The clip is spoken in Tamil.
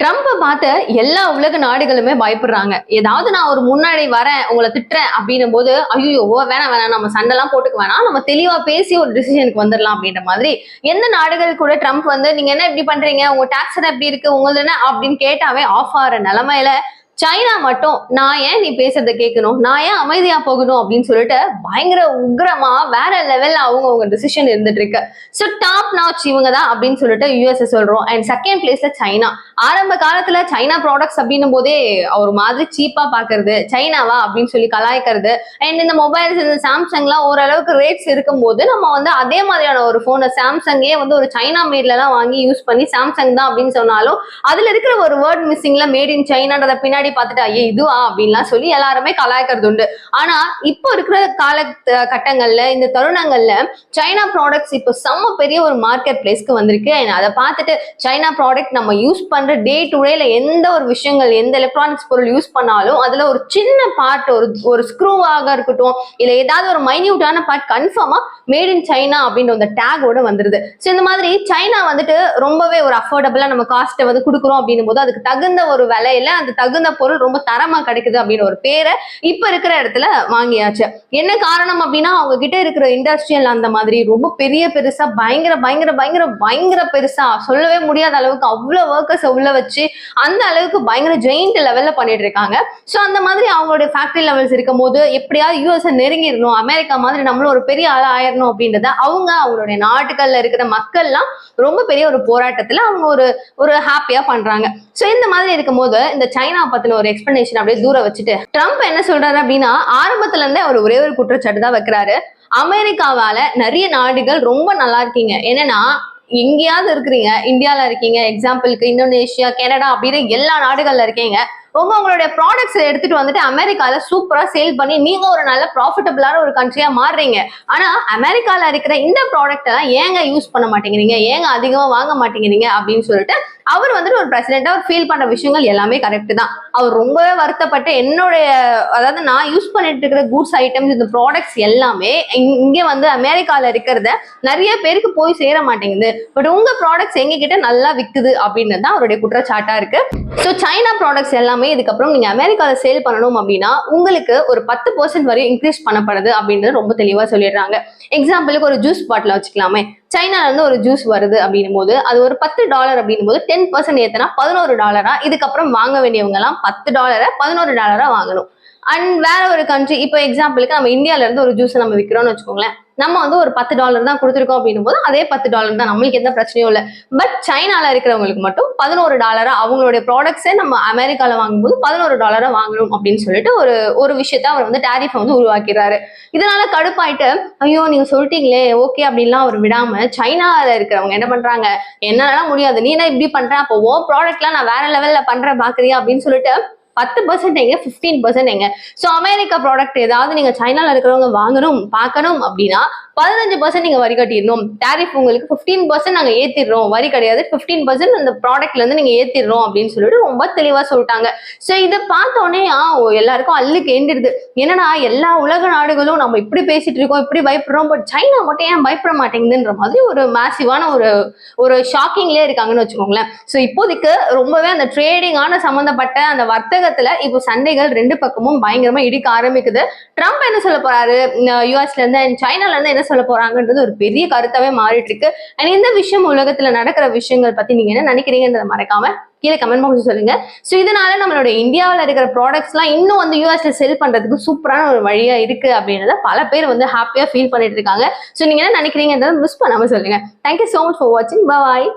ட்ரம்ப்பை பார்த்து எல்லா உலக நாடுகளுமே பயப்படுறாங்க. ஏதாவது நான் ஒரு முன்னாடி வரேன் உங்களை திட்டுறேன் அப்படின்னும் போது ஐயோ வேணாம் வேணாம் நம்ம சண்டைலாம் போட்டுக்க வேணாம். நம்ம தெளிவா பேசி ஒரு டிசிஷனுக்கு வந்துடலாம் அப்படின்ற மாதிரி. எந்த நாடுகள் கூட ட்ரம்ப் வந்து நீங்க என்ன இப்படி பண்றீங்க? உங்க டாக்ஸ் எப்படி இருக்கு? உங்களது என்ன? அப்படின்னு கேட்டாவே ஆஃப் ஆகிற நிலமையில சைனா மட்டும் நான் ஏன் நீ பேசுறத கேட்கணும்? நான் ஏன் அமைதியா போகணும் அப்படின்னு சொல்லிட்டு பயங்கர உக்ரமா வேற லெவல்ல அவங்க அவங்க டிசிஷன் இருந்துட்டு இருக்கு. ஸோ டாப் நாச் இவங்க தான் அப்படின்னு சொல்லிட்டு யூஎஸ்ஏ சொல்றோம். அண்ட் செகண்ட் பிளேஸ்ல சைனா. ஆரம்ப காலத்துல சைனா ப்ராடக்ட்ஸ் அப்படின்னும் போதே ஒரு மாதிரி சீப்பா பாக்குறது சைனாவா அப்படின்னு சொல்லி கலாய்க்கிறது. அண்ட் இந்த மொபைல்ஸ் இந்த சாம்சங்லாம் ஓரளவுக்கு ரேட்ஸ் இருக்கும்போது நம்ம வந்து அதே மாதிரியான ஒரு போனை சாம்சங்கே வந்து ஒரு சைனா மேட்ல எல்லாம் வாங்கி யூஸ் பண்ணி சாம்சங் தான் அப்படின்னு சொன்னாலும் அதுல இருக்கிற ஒரு வேர்ட் மிஸ்ஸிங்ல மேட் இன் சைனான்றத பின்னாடி பார்த்துட்டு ஐயே இதுவா? அப்படின்லாம் சொல்லி எல்லாருமே கலாய்க்கிறது உண்டு ஆனா இப்போ இருக்கிற கால கட்டங்கள்ல இந்த தருணங்கள்ல சைனா ப்ராடக்ட்ஸ் இப்போ செம்ம பெரிய ஒரு மார்க்கெட் பிளேஸ்க்கு வந்திருக்கு. and அதை பார்த்துட்டு சைனா ப்ராடக்ட் நம்ம யூஸ் பண்ற டே டு டேல எந்த ஒரு விஷயங்கள் எந்த எலக்ட்ரானிக்ஸ் பொருள் யூஸ் பண்ணாலும் அதுல ஒரு சின்ன பார்ட் ஒரு ஒரு ஸ்க்ரூவாக இருக்கட்டும் இல்ல ஏதாவது ஒரு மைன்யூட்டான பார்ட் கன்ஃபார்மா மேட் இன் சைனா அப்படின்ற அந்த டேகோட வந்துருது. ஸோ இந்த மாதிரி சைனா வந்துட்டு ரொம்பவே ஒரு அஃபோர்டபுளா நம்ம காஸ்ட்டை வந்து கொடுக்குறோம் அப்படின்னும் போது அதுக்கு தகுந்த ஒரு விலையில அந்த தகுந்த பொருள் ரொம்ப தரமா கிடைக்குது அப்படின்னு ஒரு பேரை இப்ப இருக்கிற இடத்துல வாங்கியாச்சு. என்ன காரணம் அப்படின்னா அவங்க கிட்ட இருக்கிற இண்டஸ்ட்ரியல் அந்த மாதிரி ரொம்ப பெரிய பெருசா பயங்கர பயங்கர பயங்கர பயங்கர பெருசா சொல்லவே முடியாத அளவுக்கு அவ்வளவு ஒர்க்கர்ஸ் உள்ள வச்சு அந்த அளவுக்கு பயங்கர ஜெயிண்ட் லெவல்ல பண்ணிட்டு இருக்காங்க. ஸோ அந்த மாதிரி அவங்களுடைய ஃபேக்டரி லெவல்ஸ் இருக்கும் போது எப்படியாவது யூஎஸ் நெருங்கிடணும். அமெரிக்கா மாதிரி நம்மளும் ஒரு பெரிய ஆள் ஆயிரணும் அப்படின்றத அவங்க அவங்களுடைய நாட்டுகள்ல இருக்கிற மக்கள்லாம் ரொம்ப பெரிய ஒரு போராட்டத்துல அவங்க ஒரு ஒரு ஹாப்பியா பண்றாங்க. ஸோ இந்த மாதிரி இருக்கும்போது இந்த சைனா பத்தின ஒரு எக்ஸ்பிளனேஷன் அப்படியே தூரம் வச்சுட்டு ட்ரம்ப் என்ன சொல்றாரு அப்படின்னா ஆரம்பத்துல இருந்தே அவர் ஒரே ஒரு குற்றச்சாட்டு தான் வைக்கிறாரு. அமெரிக்காவால நிறைய நாடுகள் ரொம்ப நல்லா இருக்கீங்க. என்னன்னா எங்கேயாவது இருக்கிறீங்க இந்தியாவில் இருக்கீங்க எக்ஸாம்பிளுக்கு இந்தோனேஷியா கனடா அப்படின்னு எல்லா நாடுகள்ல இருக்கீங்க. உங்க உங்களுடைய ப்ராடக்ட்ஸ் எடுத்துட்டு வந்துட்டு அமெரிக்கால சூப்பரா சேல் பண்ணி நீங்க ஒரு நல்ல ப்ராஃபிட்டபிளான ஒரு கண்ட்ரியா மாறுறீங்க. ஆனா அமெரிக்கால இருக்கிற இந்த ப்ராடக்ட் எல்லாம் ஏங்க யூஸ் பண்ண மாட்டேங்கிறீங்க? ஏங்க அதிகமா வாங்க மாட்டேங்கிறீங்க? அப்படின்னு சொல்லிட்டு அவர் வந்துட்டு ஒரு பிரசிடென்ட் அவர் ஃபீல் பண்ற விஷயங்கள் எல்லாமே கரெக்ட் தான். அவர் ரொம்பவே வருத்தப்பட்டு என்னுடைய அதாவது நான் யூஸ் பண்ணிட்டு இருக்கிற குட்ஸ் ஐட்டம்ஸ் இந்த ப்ராடக்ட்ஸ் எல்லாமே இங்க- வந்து அமெரிக்கால இருக்கிறத நிறைய பேருக்கு போய் சேர மாட்டேங்குது. பட் உங்க ப்ராடக்ட்ஸ் எங்க கிட்ட நல்லா விக்குது அப்படின்னு தான் அவருடைய குற்றச்சாட்டா இருக்கு. ஸோ சைனா ப்ராடக்ட்ஸ் எல்லாமே இதுக்கப்புறம் நீங்க அமெரிக்கால சேல் பண்ணணும் அப்படின்னா உங்களுக்கு ஒரு பத்து பர்சன்ட் வரையும் இன்க்ரீஸ் பண்ணப்படுது அப்படின்றது ரொம்ப தெளிவா சொல்லிடுறாங்க. எக்ஸாம்பிளுக்கு ஒரு ஜூஸ் பாட்டில் வச்சுக்கலாமே. சைனால இருந்து ஒரு ஜூஸ் வருது அப்படின்னும் போது அது ஒரு பத்து டாலர் அப்படின்னும் போது டென் பர்சன்ட் ஏத்தனா பதினோரு டாலரா இதுக்கப்புறம் வாங்க வேண்டியவங்க எல்லாம் பத்து டாலரை பதினோரு டாலரா வாங்கணும். அண்ட் வேற ஒரு கண்ட்ரி இப்போ எக்ஸாம்பிளுக்கு நம்ம இந்தியால இருந்து ஒரு ஜூஸ் நம்ம விற்கிறோம்னு வச்சுக்கோங்களேன். நம்ம வந்து ஒரு பத்து டாலர் தான் கொடுத்துருக்கோம் அப்படின்னும் போது அதே பத்து டாலர் தான் நம்மளுக்கு எந்த பிரச்சனையும் இல்லை. பட் சைனால இருக்கிறவங்களுக்கு மட்டும் பதினோரு டாலரா அவங்களுடைய ப்ராடக்ட்ஸே நம்ம அமெரிக்கால வாங்கும்போது பதினோரு டாலரா வாங்கணும் அப்படின்னு சொல்லிட்டு ஒரு ஒரு விஷயத்த அவர் வந்து டேரிஃப் வந்து உருவாக்கிறாரு இதனால கடுப்பாயிட்டு ஐயோ நீங்க சொல்லிட்டீங்களே ஓகே அப்படின்லாம் அவர் விடாம சைனால இருக்கிறவங்க என்ன பண்றாங்க? என்னால முடியாது. நீ என்ன இப்படி பண்ற? அப்போ ஓ ப்ராடக்ட்லாம் நான் வேற லெவல்ல பண்றேன் பாக்குறியா அப்படின்னு சொல்லிட்டு பத்து பர்சன்ட் எங்க ஃபிஃப்டீன் பர்சன்ட் எங்க ஸோ அமெரிக்கா ப்ராடக்ட் ஏதாவது நீங்க சைனால இருக்கிறவங்க வாங்கணும் பார்க்கணும் அப்படின்னா பதினஞ்சு பர்சன்ட் நீங்க வரி கட்டிடணும். டேரிஃப் உங்களுக்கு ஃபிஃப்டீன் பர்சன்ட் நாங்க ஏத்திடுறோம். வரி கிடையாது. ஃபிஃப்டீன் பர்சன்ட் அந்த ப்ராடக்ட்ல இருந்து நீங்க ஏத்திடுறோம் அப்படின்னு சொல்லிட்டு ரொம்ப தெளிவா சொல்லிட்டாங்க. ஸோ இதை பார்த்தோன்னே ஆ எல்லாருக்கும் அல்லுக்கு எண்டிடுது என்னன்னா எல்லா உலக நாடுகளும் நம்ம இப்படி பேசிட்டு இருக்கோம் இப்படி பயப்படுறோம் பட் சைனா மட்டும் ஏன் பயப்பட மாட்டேங்குதுன்ற மாதிரி ஒரு மேசிவான ஒரு ஒரு ஷாக்கிங்லேயே இருக்காங்கன்னு வச்சுக்கோங்களேன். ஸோ இப்போதைக்கு ரொம்பவே அந்த ட்ரேடிங்கான சம்மந்தப்பட்ட அந்த வர்த்தக உலகத்துல இப்போ சண்டைகள் ரெண்டு பக்கமும் பயங்கரமா இடிக்க ஆரம்பிக்குது. ட்ரம்ப் என்ன சொல்ல போறாரு? யூஎஸ்ல இருந்து அண்ட் சைனால இருந்து என்ன சொல்ல போறாங்கன்றது ஒரு பெரிய கருத்தாவே மாறிட்டு இருக்கு. அண்ட் இந்த விஷயம் உலகத்துல நடக்கிற விஷயங்கள் பத்தி நீங்க என்ன நினைக்கிறீங்கன்றத மறக்காம கீழே கமெண்ட் பாக்ஸ் சொல்லுங்க. ஸோ இதனால நம்மளோட இந்தியாவில் இருக்கிற ப்ராடக்ட்ஸ்லாம் இன்னும் வந்து யூஎஸ்ல செல் பண்றதுக்கு சூப்பரான ஒரு வழியா இருக்கு அப்படின்றத பல பேர் வந்து ஹாப்பியா ஃபீல் பண்ணிட்டு இருக்காங்க. ஸோ நீங்க என்ன நினைக்கிறீங்கன்றத மிஸ் பண்ணாம சொல்லுங்க. தேங்க்யூ ஸோ மச் ஃபார் வாட்சிங் பாய்